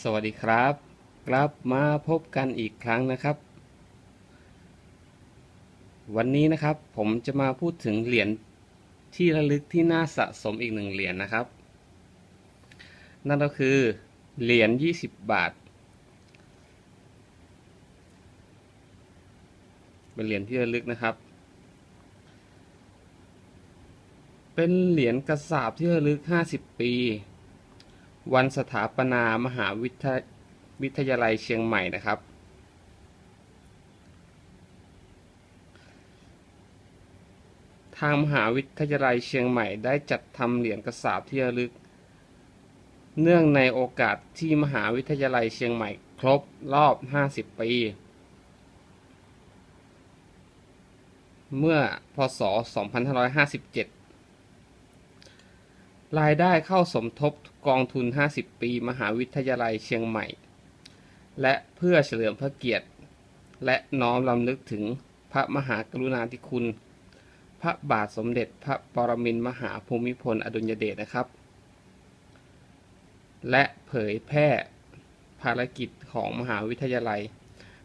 สวัสดีครับ กลับมาพบกันอีกครั้งนะครับ วันนี้นะครับผมจะมาพูดถึงเหรียญที่ระลึกที่น่าสะสมอีกหนึ่งเหรียญนะครับ นั่นก็คือเหรียญ20 บาท เป็นเหรียญที่ระลึกนะครับ เป็นเหรียญกระสาบที่ระลึก 50 ปี วันสถาปนามหาวิทยวิทยาลัยเชียงใหม่นะครับ ทางมหาวิทยาลัยเชียงใหม่ได้จัดทำเหรียญกระสาบที่ระลึก เนื่องในโอกาสที่มหาวิทยาลัยเชียงใหม่ครบรอบ 50 ปี เมื่อพศ 2557 รายได้เข้าสมทบกองทุน 50 ปี มหาวิทยาลัยเชียงใหม่ และเพื่อเฉลิมพระเกียรติ และน้อมรำลึกถึงพระมหากรุณาธิคุณ พระบาทสมเด็จพระปรมินทมหาภูมิพลอดุลยเดชนะครับ และเผยแพร่ภารกิจของมหาวิทยาลัย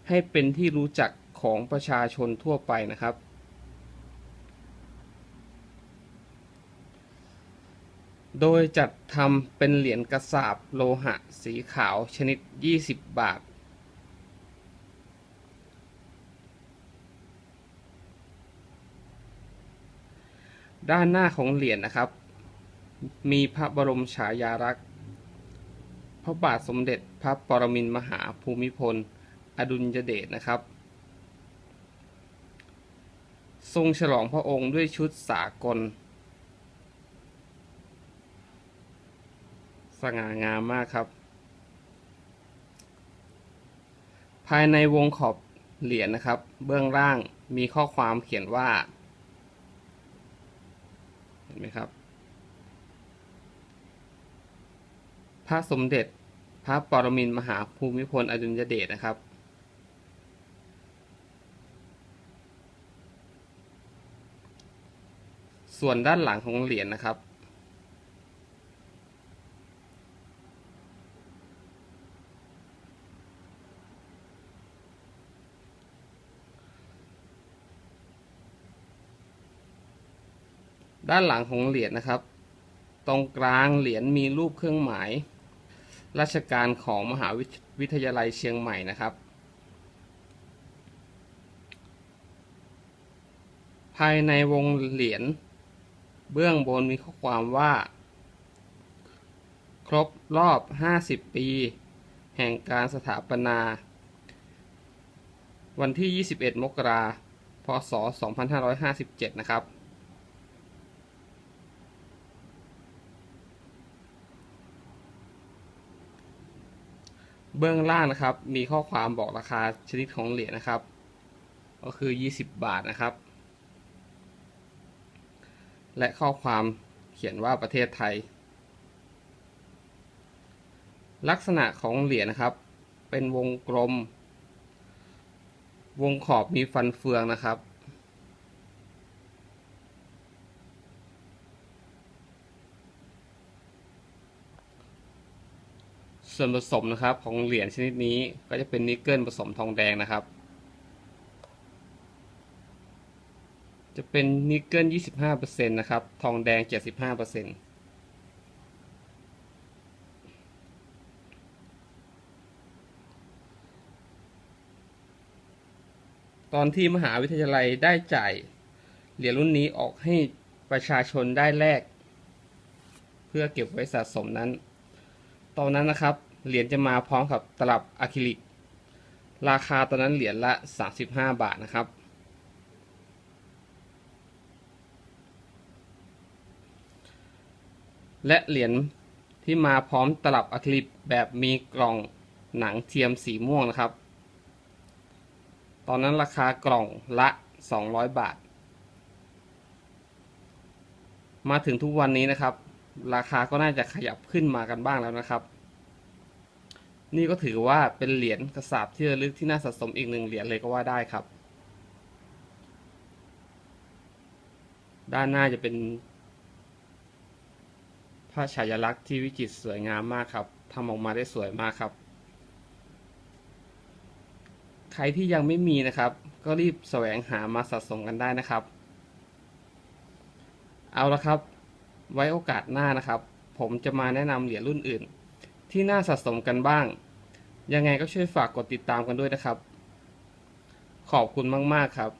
ให้เป็นที่รู้จักของประชาชนทั่วไปนะครับ โดยจัดทำเป็นเหรียญกระสาบโลหะสีขาวชนิด 20 บาท ด้านหน้าของเหรียญนะครับ มีพระบรมฉายาลักษณ์ พระบาทสมเด็จพระปรมินทรมหาภูมิพล อดุลยเดชนะครับ ทรงฉลองพระองค์ด้วยชุดสากล สง่างามมากครับ ภายในวงขอบเหรียญนะครับ เบื้องล่างมีข้อความเขียนว่า เห็นไหมครับ พระสมเด็จพระปรมินมหาภูมิพลอดุลยเดชนะครับส่วนด้านหลังของเหรียญนะครับ ด้านหลังของเหรียญนะครับ ตรงกลางเหรียญมีรูปเครื่องหมาย ราชการของมหาวิทวิทยาลัยเชียงใหม่นะครับ ภายในวงเหรียญเบื้องบนมีข้อความว่า ครบรอบ 50 ปี แห่งการสถาปนา วันที่ 21 มกราคม พศ 2557 นะครับ เบื้องล่างนะครับ มีข้อความบอกราคาชนิดของเหรียญนะครับ ก็คือ 20 บาทนะครับ และข้อความเขียนว่าประเทศไทย ลักษณะของเหรียญนะครับ เป็นวงกลม วงขอบมีฟันเฟืองนะครับ ส่วนผสมนะครับของเหรียญชนิดนี้ก็จะเป็นนิกเกิลผสมทองแดงนะครับ จะเป็นนิกเกิล 25%นะครับ ทองแดง 75%ตอนที่มหาวิทยาลัยได้จ่ายเหรียญรุ่นนี้ออกให้ประชาชนได้แลกเพื่อเก็บไว้สะสมนั้น ตอนนั้นนะครับ เหรียญจะมาพร้อมกับตลับอะคริลิก ราคาตอนนั้นเหรียญละ 35 บาทนะครับ และเหรียญที่มาพร้อมตลับอะคริลิกแบบมีกล่องหนังเทียมสีม่วงนะครับ ตอนนั้นราคากล่องละ 200 บาท มาถึงทุกวันนี้นะครับ ราคาก็น่าจะขยับขึ้นมากันบ้างแล้วนะครับ นี่ก็ถือว่าเป็นเหรียญกระสาบที่ระลึกที่น่าสะสมอีกหนึ่งเหรียญเลยก็ว่าได้ครับ ด้านหน้าจะเป็นพระฉายาลักษณ์ที่วิจิตรสวยงามมากครับทำออกมาได้สวยมากครับ ใครที่ยังไม่มีนะครับ ก็รีบแสวงหามาสะสมกันได้นะครับ เอาละครับ ไว้โอกาสหน้านะครับ ผมจะมาแนะนำเหรียญรุ่นอื่น ที่น่าสะสมกันบ้าง ยังไงก็ช่วยฝากกดติดตามกันด้วยนะครับ ขอบคุณมาก ๆ ครับ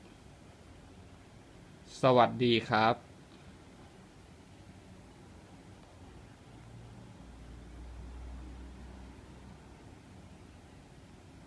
สวัสดีครับ